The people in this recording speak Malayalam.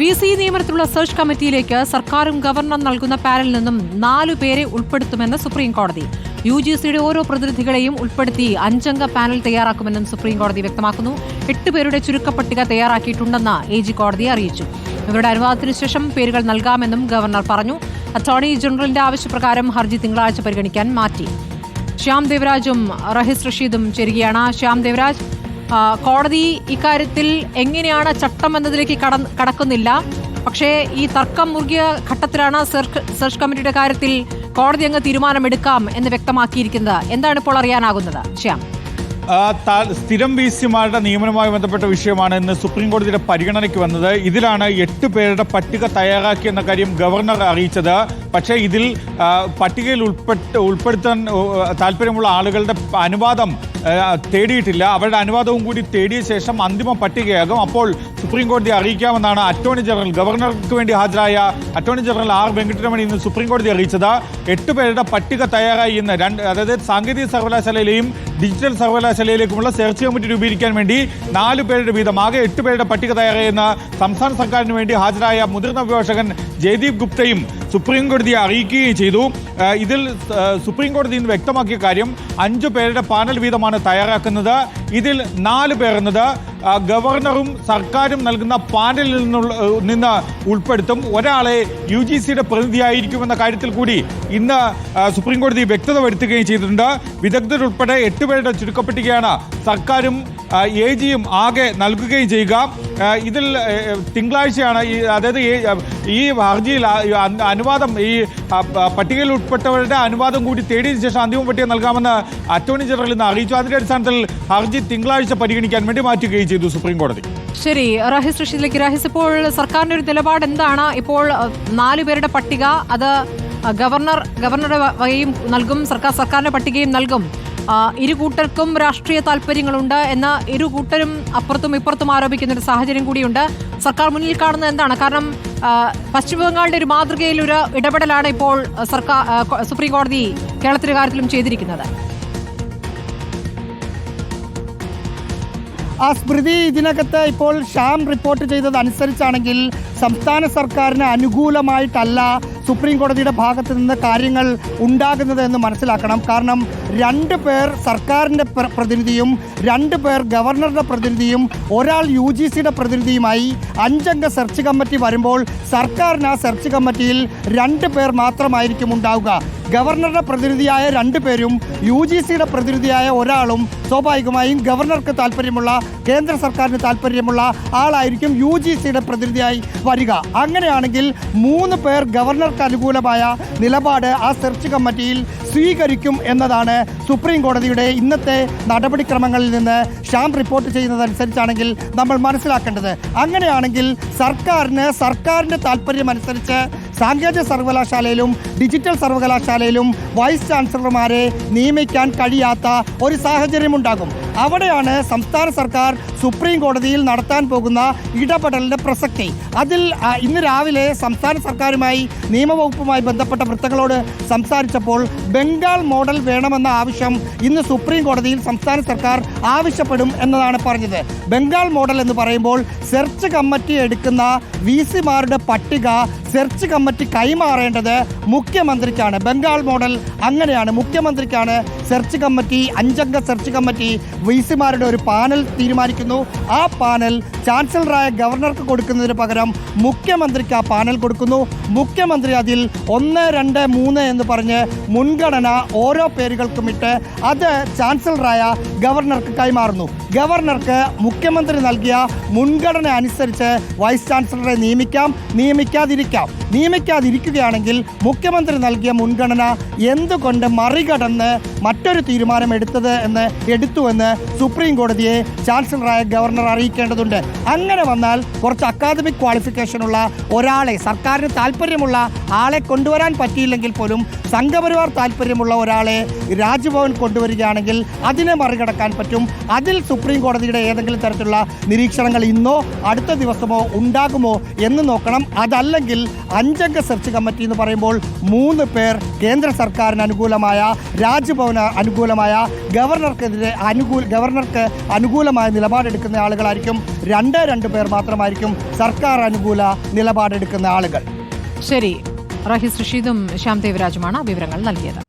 വി സി നിയമനത്തിലുള്ള സെർച്ച് കമ്മിറ്റിയിലേക്ക് സർക്കാരും ഗവർണർ നൽകുന്ന പാനലിൽ നിന്നും നാലു പേരെ ഉൾപ്പെടുത്തുമെന്ന് സുപ്രീം കോടതി. യു ജി സിയുടെ ഓരോ പ്രതിനിധികളെയും ഉൾപ്പെടുത്തി അഞ്ചംഗ പാനൽ തയ്യാറാക്കുമെന്നും സുപ്രീം കോടതി വ്യക്തമാക്കുന്നു. എട്ട് പേരുടെ ചുരുക്കപ്പട്ടിക തയ്യാറാക്കിയിട്ടുണ്ടെന്ന് എ ജി കോടതി അറിയിച്ചു. ഇവരുടെ അനുവാദത്തിനു ശേഷം പേരുകൾ നൽകാമെന്നും ഗവർണർ പറഞ്ഞു. അറ്റോർണി ജനറലിന്റെ ആവശ്യപ്രകാരം ഹർജി തിങ്കളാഴ്ച പരിഗണിക്കാൻ മാറ്റി. ശ്യാം ദേവരാജും റഹിസ് റഷീദും ചേരുകയാണ്. ശ്യാം ദേവരാജ് കോടതി ഇക്കാര്യത്തിൽ എങ്ങനെയാണ് ചട്ടം എന്നതിലേക്ക് കട- കടക്കുന്നില്ല. പക്ഷേ ഈ തർക്കം മുറുകിയ ഘട്ടത്തിലാണ് സെർച്ച് കമ്മിറ്റിയുടെ കാര്യത്തിൽ കോടതി അങ്ങ് തീരുമാനമെടുക്കാം എന്ന് വ്യക്തമാക്കിയിരിക്കുന്നത്. എന്താണ് ഇപ്പോൾ അറിയാനാകുന്നത്? ശ്യാം. സ്ഥിരം വി സിമാരുടെ നിയമനവുമായി ബന്ധപ്പെട്ട വിഷയമാണ് ഇന്ന് സുപ്രീം കോടതിയുടെ പരിഗണനയ്ക്ക് വന്നത്. ഇതിലാണ് എട്ട് പേരുടെ പട്ടിക തയ്യാറാക്കിയെന്ന കാര്യം ഗവർണർ അറിയിച്ചത്. പക്ഷേ ഇതിൽ പട്ടികയിൽ ഉൾപ്പെട്ട് ഉൾപ്പെടുത്താൻ താല്പര്യമുള്ള ആളുകളുടെ അനുവാദം തേടിയിട്ടില്ല. അവരുടെ അനുവാദവും കൂടി തേടിയ ശേഷം അന്തിമ പട്ടികയാകും. അപ്പോൾ സുപ്രീം കോടതി അറിയിക്കാമെന്നാണ് അറ്റോർണി ജനറൽ ഗവർണർക്ക് വേണ്ടി ഹാജരായ അറ്റോർണി ജനറൽ ആർ വെങ്കട്ടരമണി ഇന്ന് സുപ്രീം കോടതി അറിയിച്ചത്. എട്ട് പേരുടെ പട്ടിക തയ്യാറായി ഇന്ന് രണ്ട് അതായത് സാങ്കേതിക സർവകലാശാലയിലെയും ഡിജിറ്റൽ സർവകലാശാലയിലേക്കുമുള്ള സെർച്ച് കമ്മിറ്റി രൂപീകരിക്കാൻ വേണ്ടി നാല് പേരുടെ വീതം ആകെ എട്ട് പേരുടെ പട്ടിക തയ്യാറായെന്ന് സംസ്ഥാന സർക്കാരിന് വേണ്ടി ഹാജരായ മുതിർന്ന അഭിഭാഷകൻ ജയദീപ് ഗുപ്തയും സുപ്രീം കോടതിയെ അറിയിക്കുകയും ചെയ്തു. ഇതിൽ സുപ്രീം കോടതി ഇന്ന് വ്യക്തമാക്കിയ കാര്യം അഞ്ച് പേരുടെ പാനൽ വീതമാണ് തയ്യാറാക്കുന്നത്. ഇതിൽ നാല് പേർ ഗവർണറും സർക്കാരും നൽകുന്ന പാനലിൽ നിന്നുള്ള നിന്ന് ഉൾപ്പെടുത്തും. ഒരാളെ യു ജി സിയുടെ പ്രതിനിധിയായിരിക്കുമെന്ന കാര്യത്തിൽ കൂടി ഇന്ന് സുപ്രീം കോടതി വ്യക്തത വരുത്തുകയും ചെയ്തിട്ടുണ്ട്. വിദഗ്ധരുൾപ്പെടെ എട്ട് പേരുടെ ചുരുക്കപ്പെട്ടുകയാണ് സർക്കാരും എ ജിയും ആകെ നൽകുകയും ചെയ്യുക. ഇതിൽ തിങ്കളാഴ്ചയാണ് ഈ അതായത് ഈ, ഹർജിയിൽ അനുവാദം ഈ പട്ടികയിൽ ഉൾപ്പെട്ടവരുടെ അനുവാദം കൂടി തേടിയതിനു ശേഷം അന്തിമ പട്ടിക നൽകാമെന്ന് അറ്റോർണി ജനറൽ ഇന്ന് അറിയിച്ചു. അതിന്റെ അടിസ്ഥാനത്തിൽ ഹർജി തിങ്കളാഴ്ച പരിഗണിക്കാൻ വേണ്ടി മാറ്റുകയും ചെയ്തു സുപ്രീം കോടതി. ശരി റഹിസ് റഷീദിലേക്ക് റഹിസ് ഇപ്പോൾ സർക്കാരിന്റെ ഒരു നിലപാട് എന്താണ്? ഇപ്പോൾ നാലു പേരുടെ പട്ടിക അത് ഗവർണർ ഗവർണറുടെ വകയും നൽകും സർക്കാർ സർക്കാരിന്റെ പട്ടികയും നൽകും. ഇരു കൂട്ടർക്കും രാഷ്ട്രീയ താല്പര്യങ്ങളുണ്ട് എന്ന ഇരു കൂട്ടരും അപ്പുറത്തും ഇപ്പുറത്തും ആരോപിക്കുന്ന ഒരു സാഹചര്യം കൂടിയുണ്ട്. സർക്കാർ മുന്നിൽ കാണുന്നത് എന്താണ്? കാരണം പശ്ചിമബംഗാളിന്റെ പശ്ചിമ ബംഗാളിന്റെ ഒരു മാതൃകയിൽ ഒരു ഇടപെടലാണ് ഇപ്പോൾ സർക്കാർ സുപ്രീം കോടതി കേരളത്തിന്റെ കാര്യത്തിലും ചെയ്തിരിക്കുന്നത്. ആ സ്മൃതി ഇതിനകത്ത് ഇപ്പോൾ ഷാം റിപ്പോർട്ട് ചെയ്തത് അനുസരിച്ചാണെങ്കിൽ സംസ്ഥാന സർക്കാരിന് അനുകൂലമായിട്ടല്ല സുപ്രീം കോടതിയുടെ ഭാഗത്ത് നിന്ന് കാര്യങ്ങൾ ഉണ്ടാകുന്നത് എന്ന് മനസ്സിലാക്കണം. കാരണം രണ്ട് പേർ സർക്കാരിന്റെ പ്രതിനിധിയും രണ്ട് പേർ ഗവർണറുടെ പ്രതിനിധിയും ഒരാൾ യു ജി സിയുടെ പ്രതിനിധിയുമായി അഞ്ചംഗ സെർച്ച് കമ്മിറ്റി വരുമ്പോൾ സർക്കാരിന് ആ സെർച്ച് കമ്മിറ്റിയിൽ രണ്ട് പേർ മാത്രമായിരിക്കും ഉണ്ടാവുക. ഗവർണറുടെ പ്രതിനിധിയായ രണ്ട് പേരും യു ജി സിയുടെ പ്രതിനിധിയായ ഒരാളും സ്വാഭാവികമായും ഗവർണർക്ക് താല്പര്യമുള്ള കേന്ദ്ര സർക്കാരിന് താല്പര്യമുള്ള ആളായിരിക്കും യു ജി സിയുടെ പ്രതിനിധിയായി വരിക. അങ്ങനെയാണെങ്കിൽ മൂന്ന് പേർ ഗവർണർക്ക് അനുകൂലമായ നിലപാട് ആ സെർച്ച് കമ്മിറ്റിയിൽ സ്വീകരിക്കും എന്നതാണ് സുപ്രീം കോടതിയുടെ ഇന്നത്തെ നടപടിക്രമങ്ങളിൽ നിന്ന് ഷ്യാം റിപ്പോർട്ട് ചെയ്യുന്നതനുസരിച്ചാണെങ്കിൽ നമ്മൾ മനസ്സിലാക്കേണ്ടത്. അങ്ങനെയാണെങ്കിൽ സർക്കാരിന് സർക്കാരിന്റെ താല്പര്യമനുസരിച്ച് സാങ്കേതിക സർവകലാശാലയിലും ഡിജിറ്റൽ സർവകലാശാലയിലും വൈസ് ചാൻസലർമാരെ നിയമിക്കാൻ കഴിയാത്ത ഒരു സാഹചര്യമുണ്ടാകും. അവിടെയാണ് സംസ്ഥാന സർക്കാർ സുപ്രീം കോടതിയിൽ നടത്താൻ പോകുന്ന ഇടപെടലിന്റെ പ്രസക്തി. അതിൽ ഇന്ന് രാവിലെ സംസ്ഥാന സർക്കാരുമായി നിയമവകുപ്പുമായി ബന്ധപ്പെട്ട വൃത്തങ്ങളോട് സംസാരിച്ചപ്പോൾ ബംഗാൾ മോഡൽ വേണമെന്ന ആവശ്യം ഇന്ന് സുപ്രീം കോടതിയിൽ സംസ്ഥാന സർക്കാർ ആവശ്യപ്പെടും എന്നതാണ് പറഞ്ഞത്. ബംഗാൾ മോഡൽ എന്ന് പറയുമ്പോൾ സെർച്ച് കമ്മിറ്റി എടുക്കുന്ന വി സിമാരുടെ പട്ടിക സെർച്ച് കമ്മിറ്റി കൈമാറേണ്ടത് മുഖ്യമന്ത്രിക്കാണ്. ബംഗാൾ മോഡൽ അങ്ങനെയാണ്. മുഖ്യമന്ത്രിക്കാണ് സെർച്ച് കമ്മിറ്റി അഞ്ചംഗ സെർച്ച് കമ്മിറ്റി വി സിമാരുടെ ഒരു പാനൽ തീരുമാനിക്കുന്നു. ആ പാനൽ ചാൻസലറായ ഗവർണർക്ക് കൊടുക്കുന്നതിന് പകരം മുഖ്യമന്ത്രിക്ക് ആ പാനൽ കൊടുക്കുന്നു. മുഖ്യമന്ത്രി അതിൽ ഒന്ന് രണ്ട് മൂന്ന് എന്ന് പറഞ്ഞ് മുൻഗണന ഓരോ പേരുകൾക്കും ഇട്ട് അത് ചാൻസലറായ ഗവർണർക്ക് കൈമാറുന്നു. ഗവർണർക്ക് മുഖ്യമന്ത്രി നൽകിയ മുൻഗണന അനുസരിച്ച് വൈസ് ചാൻസലറെ നിയമിക്കാം. നിയമിക്കാതിരിക്കാം. നിയമിക്കാതിരിക്കുകയാണെങ്കിൽ മുഖ്യമന്ത്രി നൽകിയ മുൻഗണന എന്തുകൊണ്ട് മറികടന്ന് മറ്റൊരു തീരുമാനം എടുത്തത് എന്ന് എടുത്തുവെന്ന് സുപ്രീം കോടതിയെ ചാൻസലറായ ഗവർണർ അറിയിക്കേണ്ടതുണ്ട്. അങ്ങനെ വന്നാൽ കുറച്ച് അക്കാദമിക് ക്വാളിഫിക്കേഷനുള്ള ഒരാളെ സർക്കാരിന് താല്പര്യമുള്ള ആളെ കൊണ്ടുവരാൻ പറ്റിയില്ലെങ്കിൽ പോലും സംഘപരിവാർ താല്പര്യമുള്ള ഒരാളെ രാജ്ഭവൻ കൊണ്ടുവരികയാണെങ്കിൽ അതിനെ മറികടക്കാൻ പറ്റും. അതിൽ സുപ്രീം കോടതിയുടെ ഏതെങ്കിലും തരത്തിലുള്ള നിരീക്ഷണങ്ങൾ ഇന്നോ അടുത്ത ദിവസമോ ഉണ്ടാകുമോ എന്ന് നോക്കണം. അതല്ലെങ്കിൽ അഞ്ചംഗ സെർച്ച് കമ്മിറ്റി എന്ന് പറയുമ്പോൾ മൂന്ന് പേർ കേന്ദ്ര സർക്കാരിന് അനുകൂലമായ രാജ്ഭവന് അനുകൂലമായ ഗവർണർക്കെതിരെ അനുകൂല ഗവർണർക്ക് അനുകൂലമായ നിലപാടെടുക്കുന്ന ആളുകളായിരിക്കും. രണ്ട് രണ്ട് പേർ മാത്രമായിരിക്കും സർക്കാർ അനുകൂല നിലപാടെടുക്കുന്ന ആളുകൾ. ശരി. റഹീസ് റഷീദും ശ്യാം ദേവരാജുമാണ് വിവരങ്ങൾ നൽകിയത്.